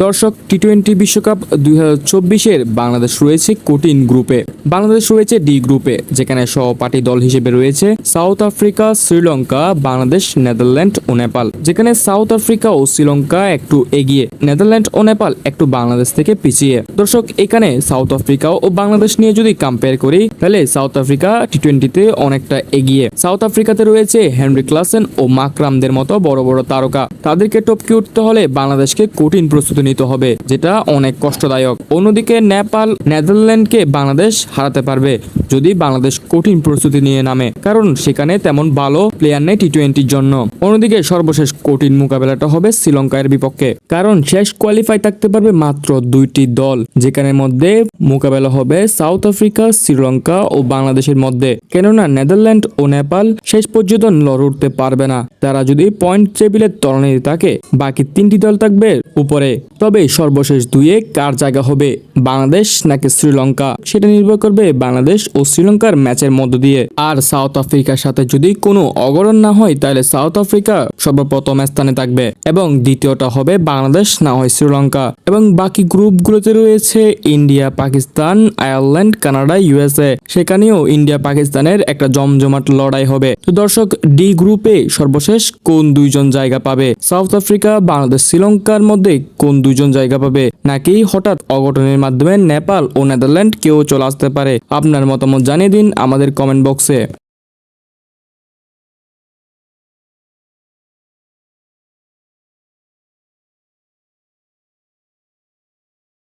দর্শক T twenty বিশ্বকাপ দুই চব্বিশের বাংলাদেশ রয়েছে কঠিন গ্রুপে বাংলাদেশ রয়েছে ডি গ্রুপে যেখানে সহপাঠী দল হিসেবে রয়েছে South Africa Sri Lanka Bangladesh Netherland ও নেপাল যেখানে সাউথ আফ্রিকা ও শ্রীলঙ্কা একটু এগিয়ে নেদারল্যান্ড ও নেপাল একটু বাংলাদেশ থেকে পিছিয়ে। দর্শক, এখানে সাউথ আফ্রিকা ও বাংলাদেশ নিয়ে যদি কম্পেয়ার করি তাহলে সাউথ আফ্রিকা টি টোয়েন্টিতে অনেকটা এগিয়ে। সাউথ আফ্রিকাতে রয়েছে হেনরি ক্লাসেন ও মাকরামদের মতো বড় বড় তারকা। তাদেরকে টপকে উঠতে হলে বাংলাদেশকে কঠিন প্রস্তুতি নিতে হবে, যেটা অনেক কষ্টদায়ক। অন্যদিকে নেপাল, নেদারল্যান্ডকে বাংলাদেশ হারাতে পারবে, যদি বাংলাদেশ কঠিন প্রস্তুতি নিয়ে নামে, কারণ সেখানে তেমন ভালো প্লেয়ার নেই টি টোয়েন্টির জন্য। অন্যদিকে সর্বশেষ কঠিন মোকাবেলাটা হবে শ্রীলঙ্কার বিপক্ষে। কারণ শেষ কোয়ালিফাই থাকতে পারবে মাত্র দুইটি দল, যেখানে মধ্যে মোকাবেলা হবে সাউথ আফ্রিকা, শ্রীলঙ্কা ও বাংলাদেশের মধ্যে। কেননা নেদারল্যান্ড ও নেপাল শেষ পর্যন্ত লড় উঠতে পারবে না। তারা যদি পয়েন্ট টেবিলের তলানিতে থাকে, বাকি তিনটি দল থাকবে উপরে। তবে সর্বশেষ দুয়ে কার জায়গা হবে, বাংলাদেশ নাকি শ্রীলঙ্কা? সেটা নির্ভর করবে বাংলাদেশ ও শ্রীলঙ্কার ম্যাচের মধ্য দিয়ে। আর সাউথ আফ্রিকার সাথে যদি কোনো অগরণ না হয়, তাহলে সাউথ আফ্রিকা সর্বপ্রথম স্থানে থাকবে এবং দ্বিতীয়টা হবে বাংলাদেশ, না হয় শ্রীলঙ্কা। এবং বাকি গ্রুপগুলোতে রয়েছে India, Pakistan, Ireland, Canada, USA. সেখানেও ইন্ডিয়া, পাকিস্তানের একটা জমজমাট লড়াই হবে। তো দর্শক, ডি গ্রুপে সর্বশেষ কোন দুইজন জায়গা পাবে? সাউথ আফ্রিকা, বাংলাদেশ, শ্রীলঙ্কার মধ্যে কোন দুইজন জায়গা পাবে? নাকি হঠাৎ অঘটনের মাধ্যমে নেপাল ও নেদারল্যান্ড কেউ চলে আসতে পারে? আপনার মতামত জানিয়ে দিন আমাদের কমেন্ট বক্সে।